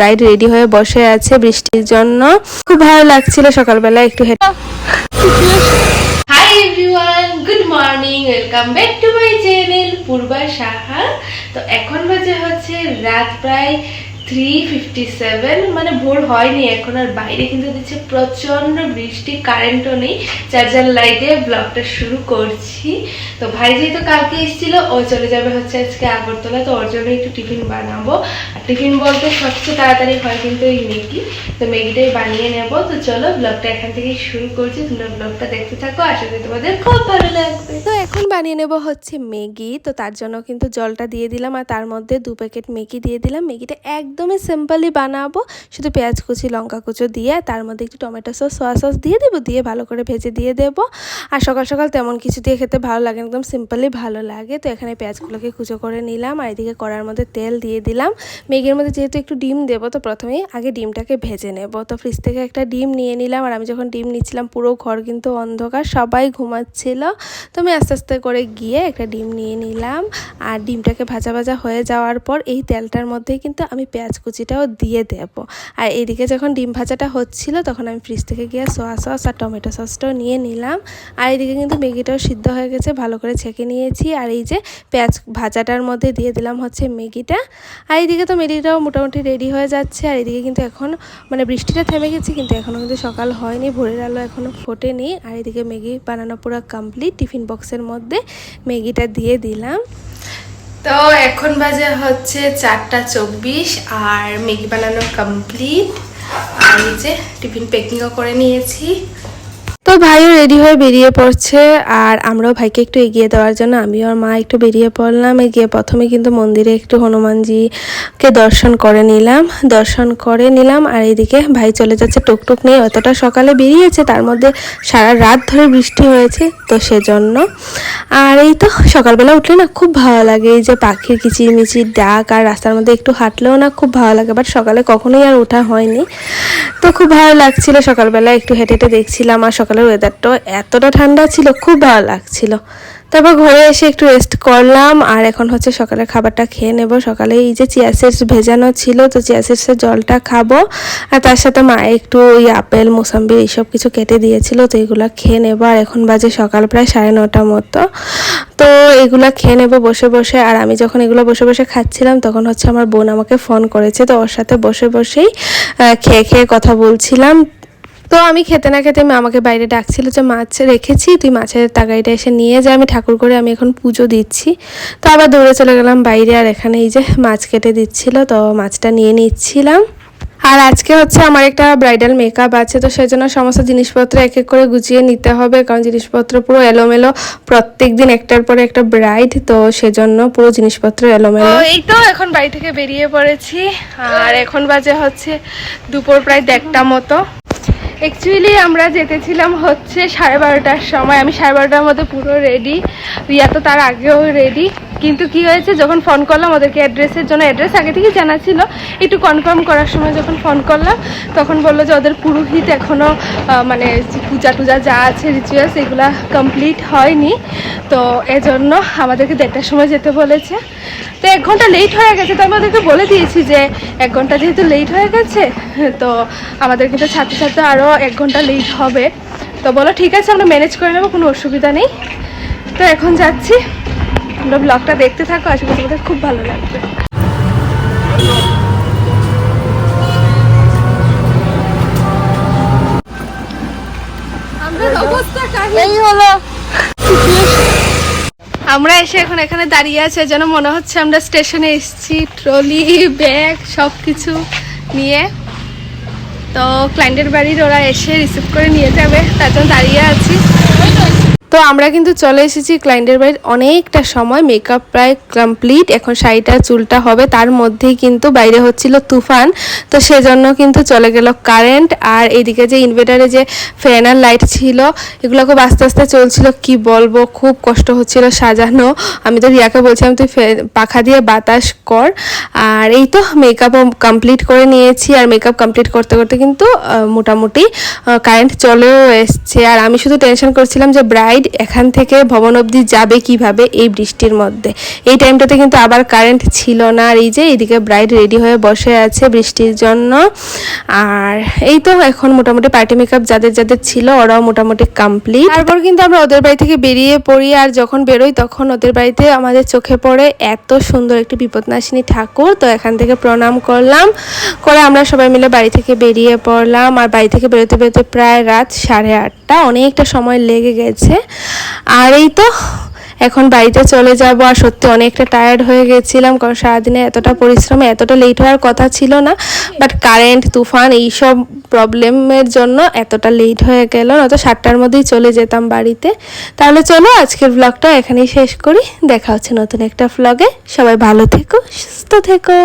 Bride ready হয়ে বসে আছে বৃষ্টির জন্য। খুব ভালো লাগছিল সকালবেলা একটু হেঁটে। Hi good morning welcome to Purba তো এখন বাজে হচ্ছে রাত প্রায় থ্রি ফিফটি সেভেন মানে ভোর হয়নি এখন আর বাইরে, কিন্তু দিচ্ছে প্রচণ্ড বৃষ্টি কারেন্টও নেই চার্জার লাইটে ব্লগটা শুরু করছি। তো ভাই যেহেতু কালকে এসেছিল, ও চলে যাবে হচ্ছে আজকে আগরতলা তো ওর জন্য একটু টিফিন বানাবো। আর টিফিন বলতে সবচেয়ে তাড়াতাড়ি হয় কিন্তু এই ম্যাগি। তো ম্যাগিটাই বানিয়ে নেব। তো চলো ব্লগটা এখান থেকেই শুরু করছি। তোমরা ব্লগটা দেখতে থাকো, আশা করি তোমাদের খুব ভালো লাগবে। তো এখন বানিয়ে নেব হচ্ছে ম্যাগি। তো তার জন্য কিন্তু জলটা দিয়ে দিলাম, আর তার মধ্যে দু প্যাকেট ম্যাগি দিয়ে দিলাম। ম্যাগিটা একদমই সিম্পলি বানাবো। শুধু পেঁয়াজ কুচি, লঙ্কা কুচো দিয়ে, তার মধ্যে একটু টমেটো সস, সোয়া সস দিয়ে দেবো, দিয়ে ভালো করে ভেজে দিয়ে দেবো। আর সকাল সকাল তেমন কিছু দিয়ে খেতে ভালো লাগে একদম সিম্পলি ভালো লাগে। তো এখানে পেঁয়াজগুলোকে কুচো করে নিলাম, আর এদিকে কড়ার মধ্যে তেল দিয়ে দিলাম। ম্যাগির মধ্যে যেহেতু একটু ডিম দেবো, তো প্রথমেই আগে ডিমটাকে ভেজে নেব। তো ফ্রিজ থেকে একটা ডিম নিয়ে নিলাম, আর আমি যখন ডিম নিচ্ছিলাম, পুরো ঘর কিন্তু অন্ধকার, সবাই ঘুমাচ্ছিল। তো আমি আস্তে আস্তে করে গিয়ে একটা ডিম নিয়ে নিলাম। আর ডিমটাকে ভাজা ভাজা হয়ে যাওয়ার পর এই তেলটার মধ্যেই কিন্তু আমি পেঁয়াজ কুচিটাও দিয়ে দেব। আর এদিকে যখন ডিম ভাজাটা হচ্ছিল, তখন আমি ফ্রিজ থেকে গিয়ে সোয়া সস আর টমেটো সসটাও নিয়ে নিলাম। আর এদিকে কিন্তু ম্যাগিটাও সিদ্ধ হয়ে গেছে, ভালো করে ছেঁকে নিয়েছি। আর এই যে পেঁয়াজ ভাজাটার মধ্যে দিয়ে দিলাম হচ্ছে ম্যাগিটা। আর এইদিকে তো ম্যাগিটাও মোটামুটি রেডি হয়ে যাচ্ছে। আর এদিকে কিন্তু এখন মানে বৃষ্টিটা থেমে গেছে, কিন্তু এখনও কিন্তু সকাল হয়নি। ভোরের আলো এখনও ফোটেনি। আর এদিকে ম্যাগি বানানো পুরো কমপ্লিট টিফিন বক্সের মধ্যে ম্যাগিটা দিয়ে দিলাম। তো এখন বাজে হচ্ছে চারটা চব্বিশ আর ম্যাগি বানানো কমপ্লিট আর নিচে টিফিন প্যাকিংও করে নিয়েছি। তো ভাইও রেডি হয়ে বেরিয়ে পড়ছে আর আমরাও ভাইকে একটু এগিয়ে দেওয়ার জন্য। আমিও আর মা একটু বেরিয়ে পড়লাম। এগিয়ে প্রথমে কিন্তু মন্দিরে একটু হনুমানজিকে দর্শন করে নিলাম। দর্শন করে নিলাম আর এদিকে ভাই চলে যাচ্ছে টুকটুক নিয়ে। অতটা সকালে বেরিয়েছে, তার মধ্যে সারা রাত ধরে বৃষ্টি হয়েছে, তো সেজন্য। আর এই তো সকালবেলা উঠলে না খুব ভালো লাগে। এই যে পাখির কিচিরমিচির ডাক আর রাস্তার মধ্যে একটু হাঁটলেও না খুব ভালো লাগে। বাট সকালে কখনোই আর ওঠা হয়নি। তো খুব ভালো লাগছিল। সকালবেলা একটু হেঁটে হেঁটে দেখছিলাম আর সকালের ওয়েদারটাও এতটা ঠান্ডা ছিল, খুব ভালো লাগছিল। তারপর ঘরে এসে একটু রেস্ট করলাম, আর এখন হচ্ছে সকালের খাবারটা খেয়ে নেব। সকালে এই যে চিয়া সিডস ভেজানো ছিল, তো চিয়া সিডসের জলটা খাব। আর তার সাথে মা একটু ওই আপেল, মোসাম্বি এইসব কিছু কেটে দিয়েছিল, তো এগুলো খেয়ে নেব। আর এখন বাজে সকাল প্রায় সাড়ে নটা মতো। তো এগুলো খেয়ে নেব বসে বসে। আর আমি যখন এগুলো বসে বসে খাচ্ছিলাম, তখন হচ্ছে আমার বোন আমাকে ফোন করেছে, তো ওর সাথে বসে বসেই খেয়ে খেয়ে কথা বলছিলাম। তো আমি খেতে না খেতে আমাকে বাইরে ডাকছিল যে, মাছ রেখেছি, তুই মাছের তাগাইটা এসে নিয়ে যা, আমি ঠাকুর করে আমি এখন পুজো দিচ্ছি। তো আবার দৌড়ে চলে গেলাম বাইরে, আর এখানে এই যে মাছ কেটে দিচ্ছিল, তো মাছটা নিয়ে নিচ্ছিলাম। আর আজকে হচ্ছে আমার একটা ব্রাইডাল মেকআপ আছে, তো সেই জন্য সমস্ত জিনিসপত্র এক এক করে গুছিয়ে নিতে হবে, কারণ জিনিসপত্র পুরো এলোমেলো, প্রত্যেক দিন একটার পরে একটা ব্রাইড তো সেজন্য পুরো জিনিসপত্র এলোমেলো। এই তো এখন বাড়ি থেকে বেরিয়ে পড়েছি, আর এখন বাজে হচ্ছে দুপুর প্রায় দেড়টা মতো। অ্যাকচুয়ালি আমরা যেতেছিলাম হচ্ছে সাড়ে বারোটার সময়। আমি সাড়ে বারোটার মধ্যে পুরো রেডি রিয়া তো তার আগেও রেডি কিন্তু কি হয়েছে, যখন ফোন করলাম, ওদেরকে অ্যাড্রেসের জন্য অ্যাড্রেস আগে থেকে জানা ছিল। একটু কনফার্ম করার সময় যখন ফোন করলাম, তখন বলল যে ওদের পুরোহিত এখনও মানে পূজা টুজা যা আছে রিচুয়ালস এগুলা কমপ্লিট হয়নি। তো এজন্য আমাদেরকে দেড়টার সময় যেতে বলেছে। তো এক ঘণ্টা লেট হয়ে গেছে, তো আমি ওদেরকে বলে দিয়েছি যে এক ঘণ্টা যেহেতু লেট হয়ে গেছে, তো আমাদের কিন্তু ছাত্র ছাত্র আরও এক ঘণ্টা লেট হবে। তো বলো, ঠিক আছে, আমরা ম্যানেজ করে নেব, কোনো অসুবিধা নেই। তো এখন যাচ্ছি। তোমরা ব্লগটা দেখতে থাকো আশা করি তোমাদের খুব ভালো লাগবে। এই হলো। আমরা এসে এখন এখানে দাঁড়িয়ে আছে যেন মনে হচ্ছে আমরা স্টেশনে এসেছি ট্রলি ব্যাগ সব কিছু নিয়ে। তো ক্লায়েন্টের বাড়ির ওরা এসে রিসিভ করে নিয়ে যাবে তার জন্য দাঁড়িয়ে আছি। তো আমরা কিন্তু চলে এসেছি ক্লায়েন্টের বাড়ির অনেকটা সময় মেকআপ প্রায় কমপ্লিট এখন শাড়িটা, চুলটা হবে, তার মধ্যেই কিন্তু বাইরে হচ্ছিল তুফান। তো সেজন্য কিন্তু চলে গেল কারেন্ট আর এদিকে যে ইনভার্টারে যে ফ্যান আর লাইট ছিল, এগুলো খুব আস্তে আস্তে চলছিল, কি বলব, খুব কষ্ট হচ্ছিল সাজানো। আমি তো রিয়াকে বলছিলাম, তুই পাখা দিয়ে বাতাস কর। আর এই তো মেকআপও কমপ্লিট করে নিয়েছি, আর মেকআপ কমপ্লিট করতে করতে কিন্তু মোটামুটি কারেন্ট চলেও এসছে। আর আমি শুধু টেনশন করছিলাম যে ব্রাইড ব্রাইড এখান থেকে ভবন অবধি যাবে কীভাবে এই বৃষ্টির মধ্যে। এই টাইমটাতে কিন্তু আবার কারেন্ট ছিল না। আর এই যে এইদিকে ব্রাইড রেডি হয়ে বসে আছে বৃষ্টির জন্য। আর এই তো এখন মোটামুটি পার্টি মেকআপ যাদের যাদের ছিল, ওরাও মোটামুটি কমপ্লিট তারপর কিন্তু আমরা ওদের বাড়ি থেকে বেরিয়ে পড়ি। আর যখন বেরোই তখন ওদের বাড়িতে আমাদের চোখে পড়ে এত সুন্দর একটি বিপদনাশিনী ঠাকুর। তো এখান থেকে প্রণাম করলাম। করে আমরা সবাই মিলে বাড়ি থেকে বেরিয়ে পড়লাম। আর বাড়ি থেকে বেরোতে বেরোতে প্রায় রাত সাড়ে আটটা অনেকটা সময় লেগে গেছে। আর এই তো, এখন বাড়িতে চলে যাব। আর সত্যি অনেকটা টায়ার্ড হয়ে গেছিলাম, কারণ সারাদিনে এতটা পরিশ্রমে, এতটা লেট হওয়ার কথা ছিল না। বাট কারেন্ট তুফান, এইসব প্রবলেমের জন্য এতটা লেট হয়ে গেল। নয়তো সাতটার মধ্যেই চলে যেতাম বাড়িতে। তাহলে চলো, আজকের ব্লগটা এখানেই শেষ করি। দেখা হচ্ছে নতুন একটা ব্লগে সবাই ভালো থেকো, সুস্থ থেকো।